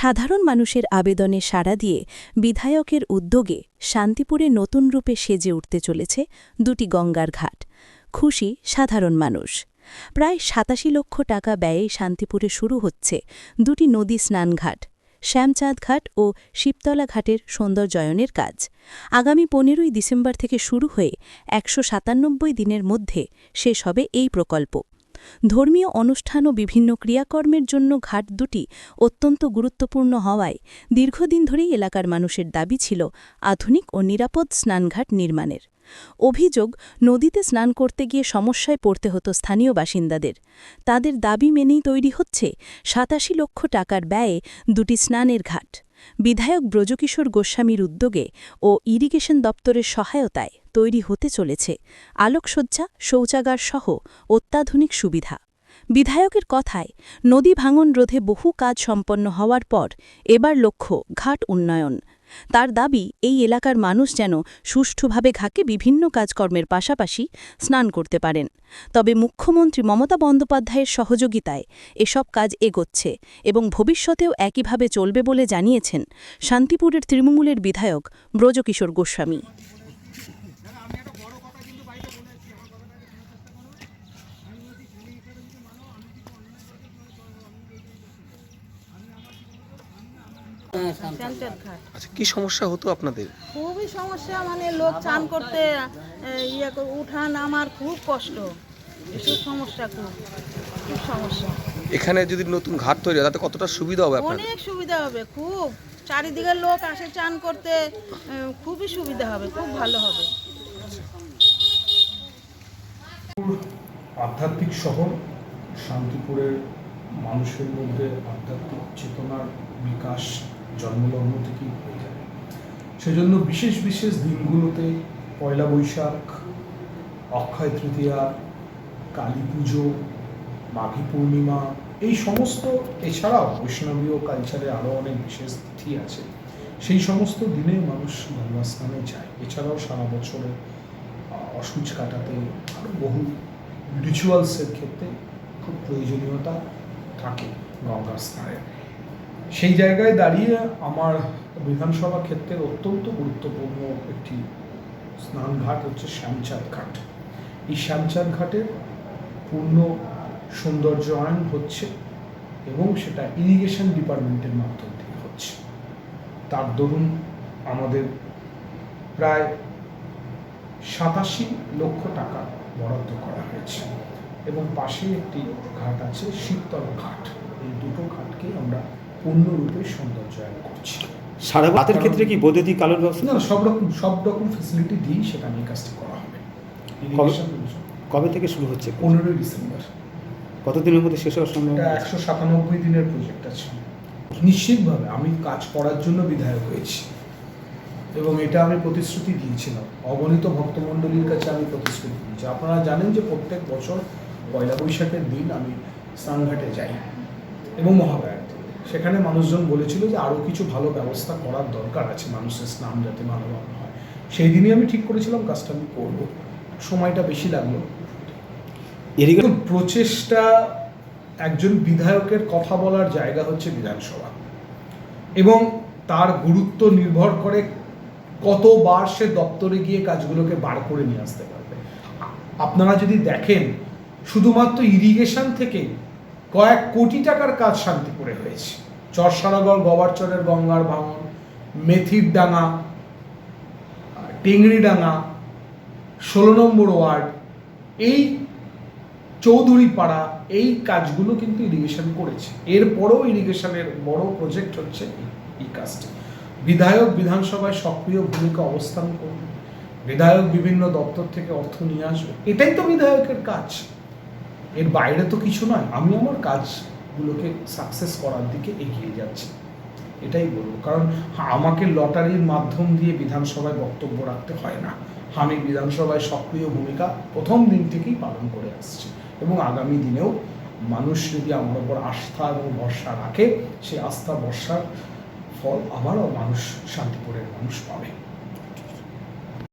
সাধারণ মানুষের আবেদনে সাড়া দিয়ে বিধায়কের উদ্যোগে শান্তিপুরে নতুন রূপে সেজে উঠতে চলেছে দুটি গঙ্গার ঘাট। খুশি সাধারণ মানুষ। প্রায় সাতাশি লক্ষ টাকা ব্যয়ে শান্তিপুরে শুরু হচ্ছে দুটি নদী স্নানঘাট শ্যামচাঁদ ঘাট ও শিবতলা ঘাটের সৌন্দর্যায়নের কাজ। আগামী পনেরোই ডিসেম্বর থেকে শুরু হয়ে একশো সাতানব্বই দিনের মধ্যে শেষ হবে এই প্রকল্প। ধর্মীয় অনুষ্ঠান ও বিভিন্ন ক্রিয়াকর্মের জন্য ঘাট দুটি অত্যন্ত গুরুত্বপূর্ণ হওয়ায় দীর্ঘদিন ধরেই এলাকার মানুষের দাবি ছিল আধুনিক ও নিরাপদ স্নানঘাট নির্মাণের। অভিযোগ, নদীতে স্নান করতে গিয়ে সমস্যায় পড়তে হতো স্থানীয় বাসিন্দাদের। তাদের দাবি মেনেই তৈরি হচ্ছে সাতাশি লক্ষ টাকার ব্যয়ে দুটি স্নানের ঘাট। বিধায়ক ব্রজকিশোর গোস্বামীর উদ্যোগে ও ইরিগেশন দপ্তরের সহায়তায় তৈরি হতে চলেছে। আলোকসজ্জা শৌচাগার সহ অত্যাধুনিক সুবিধা। বিধায়কের কথায়, নদী ভাঙন রোধে বহু কাজ সম্পন্ন হওয়ার পর এবার লক্ষ্য ঘাট উন্নয়ন। তার দাবি, এই এলাকার মানুষ যেন সুষ্ঠুভাবে ঘাকে বিভিন্ন কাজকর্মের পাশাপাশি স্নান করতে পারেন। তবে মুখ্যমন্ত্রী মমতা বন্দ্যোপাধ্যায়ের সহযোগিতায় এসব কাজ এগোচ্ছে এবং ভবিষ্যতেও একইভাবে চলবে বলে জানিয়েছেন শান্তিপুরের তৃণমূলের বিধায়ক ব্রজকিশোর গোস্বামী। আচ্ছা কি সমস্যা হতো আপনাদের? খুবই সমস্যা মানে লোক চান করতে ইয়ে করে উঠান আমার খুব কষ্ট। খুব সমস্যা খুব খুব সমস্যা। এখানে যদি নতুন ঘাট তৈরি হয় তাতে কতটা সুবিধা হবে আপনাদের অনেক সুবিধা হবে খুব। চারিদিকের লোক আসে চান করতে খুবই সুবিধা হবে খুব ভালো হবে। আধ্যাত্মিক শহর শান্তিপুরের মানুষের মধ্যে আধ্যাত্মিক চেতনার বিকাশ জন্মলগ্ন থেকেই হয়ে যায়। সেজন্য বিশেষ বিশেষ দিনগুলোতে পয়লা বৈশাখ, অক্ষয় তৃতীয়া, কালী পুজো, মাঘী পূর্ণিমা, এই সমস্ত, এছাড়াও বৈষ্ণবীয় কালচারে আরও অনেক বিশেষ তিথি আছে। সেই সমস্ত দিনে মানুষ গঙ্গা যায়। এছাড়াও সারা বছরে অসুচ কাটাতে আরও বহু রিচুয়ালসের ক্ষেত্রে খুব প্রয়োজনীয়তা থাকে গঙ্গার স্নানের সেই জায়গায় দাঁড়িয়ে আমার বিধানসভা ক্ষেত্রের অত্যন্ত গুরুত্বপূর্ণ একটি স্নানঘাট হচ্ছে শ্যামচাঁদ ঘাট। এই শ্যামচাঁদ ঘাটের পূর্ণ সৌন্দর্যায়ন হচ্ছে এবং সেটা ইরিগেশন ডিপার্টমেন্টের মাধ্যম থেকে হচ্ছে। তার দরুন আমাদের প্রায় সাতাশি লক্ষ টাকা বরাদ্দ করা হয়েছে এবং পাশে একটি ঘাট আছে শীতল ঘাট। এই দুটো ঘাটকে আমরা পূর্ণরূপে সৌন্দর্যায়ন করছি। সারা রাতের ক্ষেত্রে কি বৈদ্যুতিক আলোর ব্যবস্থা? না সব রকম সব রকম ফেসিলিটি দিয়েই সেখানে এই কাজটি করা হবে। কবে থেকে শুরু হচ্ছে? পনেরোই ডিসেম্বর। কতদিনের মধ্যে শেষ হওয়ার সম্ভব একশো সাতানব্বই দিনের প্রজেক্ট আছে। নিশ্চিতভাবে আমি কাজ করার জন্য বিধায়ক হয়েছি। এবং এটা আমি প্রতিশ্রুতি দিয়েছিলাম। অগণিত ভক্তমণ্ডলীর কাছে আমি প্রতিশ্রুতি দিয়েছি। আপনারা জানেন যে প্রত্যেক বছর পয়লা বৈশাখের দিন আমি স্নানঘাটে যাই। এবং দিন সেখানে মানুষজন বলেছিল যে আরও কিছু ভালো ব্যবস্থা করার দরকার আছে মানুষের স্নান যাতে ভালোভাবে হয়। সেই দিনই আমি ঠিক করেছিলাম কাজটা আমি করব। সময়টা বেশি লাগল। প্রচেষ্টা একজন বিধায়কের কথা বলার জায়গা হচ্ছে বিধানসভা। এবং তার গুরুত্ব নির্ভর করে কতবার সে দপ্তরে গিয়ে কাজগুলোকে বার করে নিয়ে আসতে পারবে। আপনারা যদি দেখেন শুধুমাত্র ইরিগেশন থেকে কয়েক কোটি টাকার কাজ শান্তিপুরে হয়েছে। চরসারাগড় গবারচরের গঙ্গার ভাঙন, মেথির ডাঙা টেংরিডাঙ্গা ষোলো নম্বর ওয়ার্ড, এই চৌধুরী পাড়া এই কাজগুলো কিন্তু ইরিগেশন করেছে। এরপরেও ইরিগেশনের বড় প্রজেক্ট হচ্ছে এই কাজটি। বিধায়ক বিধানসভায় সক্রিয় ভূমিকা অবস্থান করবে। বিধায়ক বিভিন্ন দপ্তর থেকে অর্থ নিয়ে আসবে। এটাই তো বিধায়কের কাজ। এর বাইরে তো কিছু নয়, আমি আমার কাজগুলোকে সাকসেস করার দিকে এগিয়ে যাচ্ছি। এটাই বলব। কারণ আমাকে লটারির মাধ্যম দিয়ে বিধানসভায় বক্তব্য রাখতে হয় না। আমি বিধানসভায় সক্রিয় ভূমিকা প্রথম দিন থেকেই পালন করে আসছি এবং আগামী দিনেও মানুষ যদি আমার উপর আস্থা এবং ভরসা রাখে, সেই আস্থা, ভরসার ফল আবারও মানুষ, শান্তিপুরের মানুষ পাবে।